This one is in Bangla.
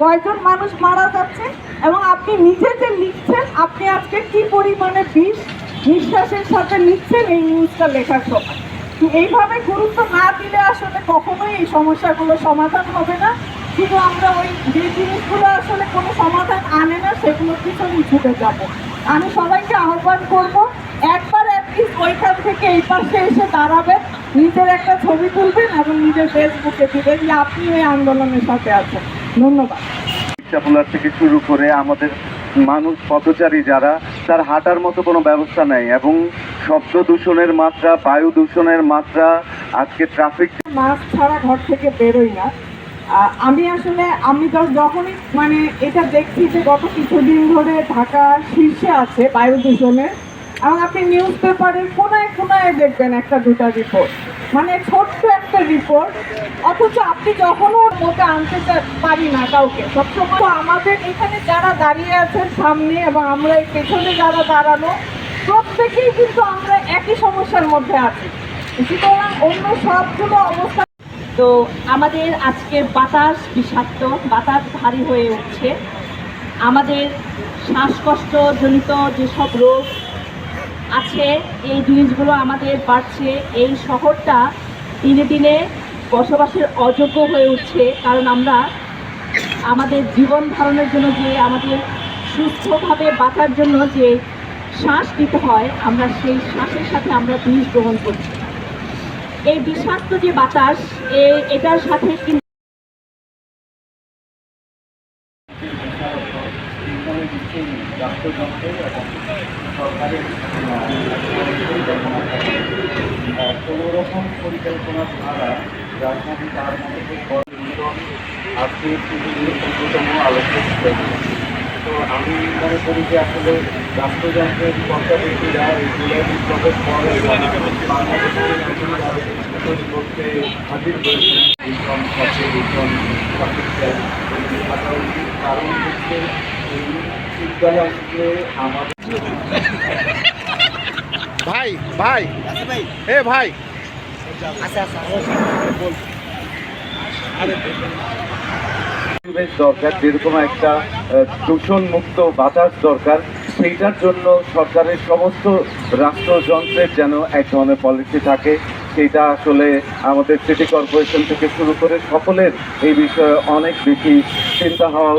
কয়জন মানুষ মারা যাচ্ছে এবং আপনি নিজে যে লিখছেন, আপনি আজকে কি পরিমাণে বিষ নিঃশ্বাসের সাথে নিচ্ছেন এই নিউজটা লেখার সময়? এইভাবে গুরুত্ব না দিলে আসলে কখনোই এই সমস্যাগুলো সমাধান হবে না। শুধু আমরা ওই যে জিনিসগুলো আসলে কোনো সমাধান আনে না সেগুলো পিছনে ছুটে যাব। আমি সবাইকে আহ্বান করব, একবার অ্যাটলিস্ট ওইখান থেকে এই পাশে এসে দাঁড়াবেন, নিজের একটা ছবি তুলবেন এবং নিজের ফেসবুকে দিবেন যে আপনি ওই আন্দোলনের সাথে আছেন। ধন্যবাদ। রিক্সাপোলার থেকে শুরু করে আমাদের মানুষ পথচারী যারা তার হাঁটার মতো কোনো ব্যবস্থা নেই এবং শব্দ দূষণের মাত্রা বায়ু দূষণের মাত্রা আজকে ট্রাফিক মাস্ক ছাড়া ঘর থেকে বেরোই না। আমি আসলে আমি তো- যখনই মানে এটা দেখছি যে গত কিছুদিন ধরে ঢাকা শীর্ষে আছে বায়ু দূষণের এবং আপনি নিউজ পেপারের কোনায় কোনায় দেখবেন একটা দুটা রিপোর্ট মানে ছোট্ট একটা রিপোর্ট অথচ আপনি যখনও ওর মধ্যে আনতে পারি না কাউকে, সবসময় আমাদের এখানে যারা দাঁড়িয়ে আছেন সামনে এবং আমরা এই পেছনে যারা দাঁড়ানো, প্রত্যেকেই কিন্তু আমরা একই সমস্যার মধ্যে আছি। সুতরাং অন্য সবগুলো অবস্থা তো আমাদের আজকে বাতাস বিষাক্ত, বাতাস ভারী হয়ে উঠছে। আমাদের শ্বাসকষ্টজনিত যেসব রোগ আছে, এই জিনিসগুলো আমাদের বাড়ছে। এই শহরটা দিনে দিনে বসবাসের অযোগ্য হয়ে উঠছে, কারণ আমরা আমাদের জীবন ধারণের জন্য যে, আমাদের সুস্থভাবে বাঁচার জন্য যে শ্বাস নিতে হয়, আমরা সেই শ্বাসের সাথে আমরা বিষ গ্রহণ করছি। এই বিষাক্ত যে বাতাস, এ- এটার সাথে কিন্তু কোনো রকম পরিকল্পনা ছাড়া রাজধানী তার মধ্যে আজকে। তো আমি মনে করি যে আসলে রাষ্ট্রযন্ত্রের পর করতে হাজির প্রফেসর কারণ হচ্ছে এই বিদ্যালয় আজকে আমাদের ভাই ভাই। এ, ভাই। দরকার, যেরকম একটা দূষণ মুক্ত বাতাস দরকার, সেইটার জন্য সরকারের সমস্ত রাষ্ট্রযন্ত্রের যেন এক ধরনের পলিসি থাকে। সেটা আসলে আমাদের সিটি কর্পোরেশন থেকে শুরু করে সকলের এই বিষয়ে অনেক বেশি চিন্তা হওয়া